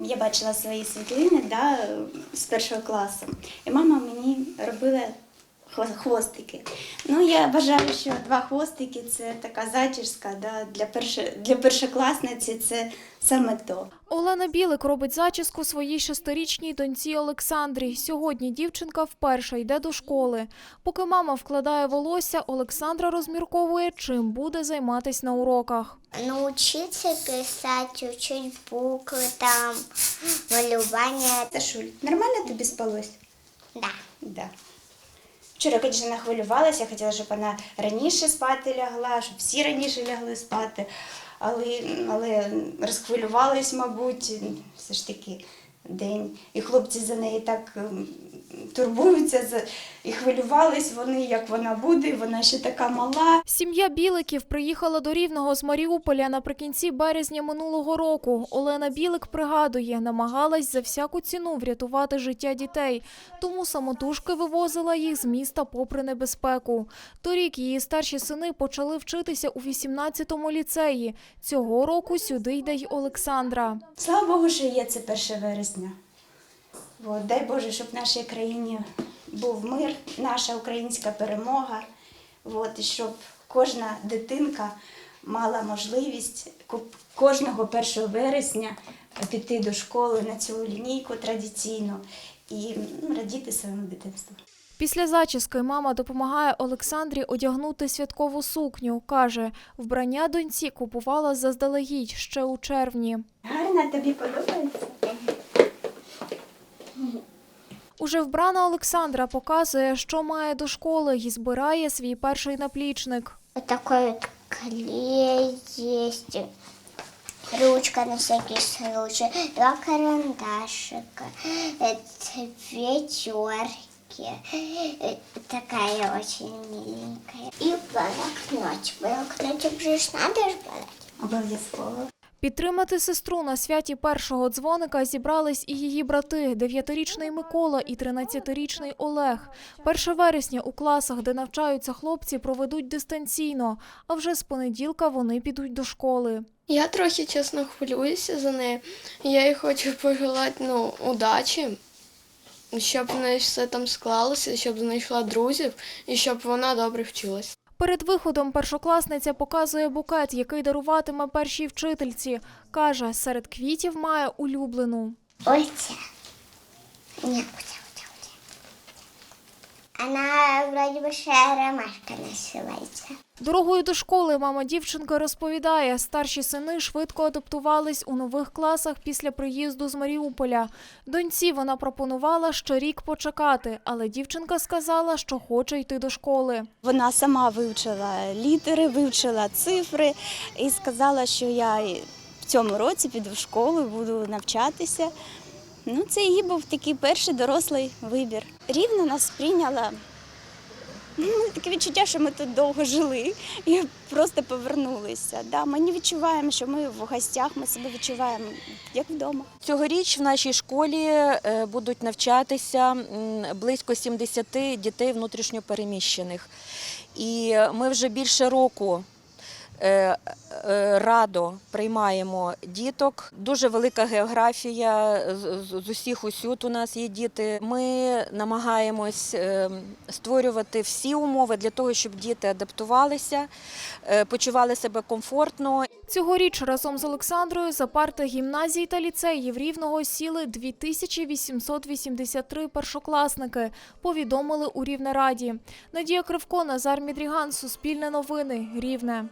Я бачила свої світлини да, з першого класу, і мама мені робила хвостики. Ну, я вважаю, що два хвостики це така затяжка да, для, перше, для першокласниці це саме то. Олена Білик робить зачіску своїй шестирічній доньці Олександрі. Сьогодні дівчинка вперше йде до школи. Поки мама вкладає волосся, Олександра розмірковує, чим буде займатись на уроках. Научиться писать, учить буквы там, малювання. Сашуль, нормально тобі спалось? Да. Да. Вчора, звісно, хвилювалася, хотіла, щоб вона раніше спати лягла, щоб всі раніше лягли спати. Але, але розхвилювались, мабуть, все ж таки день. І хлопці за неї так ем, турбуються за- і хвилювались вони, як вона буде, вона ще така мала. Сім'я Біликів приїхала до Рівного з Маріуполя наприкінці березня минулого року. Олена Білик пригадує, намагалась за всяку ціну врятувати життя дітей, тому самотужки вивозила їх з міста попри небезпеку. Торік її старші сини почали вчитися у 18-му ліцеї. Цього року сюди йде й Олександра. Слава Богу, що є це 1 вересня. От, дай Боже, щоб в нашій країні був мир, наша українська перемога. От, і щоб кожна дитинка мала можливість кожного 1 вересня піти до школи на цю лінійку традиційну і ну, радіти своєму дитинству. Після зачіски мама допомагає Олександрі одягнути святкову сукню. Каже, вбрання доньці купувала заздалегідь ще у червні. Гарно тобі подобається? Уже вбрана Олександра показує, що має до школи і збирає свій перший наплічник. Вот такой вот клей есть. Ручка на всякий случай. Два карандашика. э, Две терки. э, Такая очень миленькая. И блокнотик. Блокнотик же ж надо ж брать. Обов'язково. Підтримати сестру на святі першого дзвоника зібрались і її брати – 9-річний Микола і 13-річний Олег. 1 вересня у класах, де навчаються хлопці, проведуть дистанційно, а вже з понеділка вони підуть до школи. Я трохи чесно хвилююся за неї. Я їй хочу пожелати ну, удачі, щоб в неї все там склалося, щоб знайшла друзів і щоб вона добре вчилась. Перед виходом першокласниця показує букет, який даруватиме першій вчительці. Каже, серед квітів має улюблену. Ой, ця. Не, Она вроде бы ще ромашка називається. Дорогою до школи мама дівчинки розповідає, старші сини швидко адаптувались у нових класах після приїзду з Маріуполя. Доньці вона пропонувала ще рік почекати, але дівчинка сказала, що хоче йти до школи. Вона сама вивчила літери, вивчила цифри і сказала, що я в цьому році піду в школу, буду навчатися. Ну, це її був такий перший дорослий вибір. Рівно нас прийняла. Ну, таке відчуття, що ми тут довго жили і просто повернулися. Да, ми не відчуваємо, що ми в гостях, ми себе відчуваємо як вдома. Цьогоріч в нашій школі е, будуть навчатися близько 70 дітей внутрішньопереміщених. І ми вже більше року радо приймаємо діток. Дуже велика географія, з- усіх усюд у нас є діти. Ми намагаємось е, створювати всі умови для того, щоб діти адаптувалися, е, почували себе комфортно Цьогоріч разом з Олександрою за парти гімназії та ліцеїв Рівного сіли 2883 першокласники, повідомили у Рівнераді. Надія Кривко, Назар Мідріган, Суспільне новини, Рівне.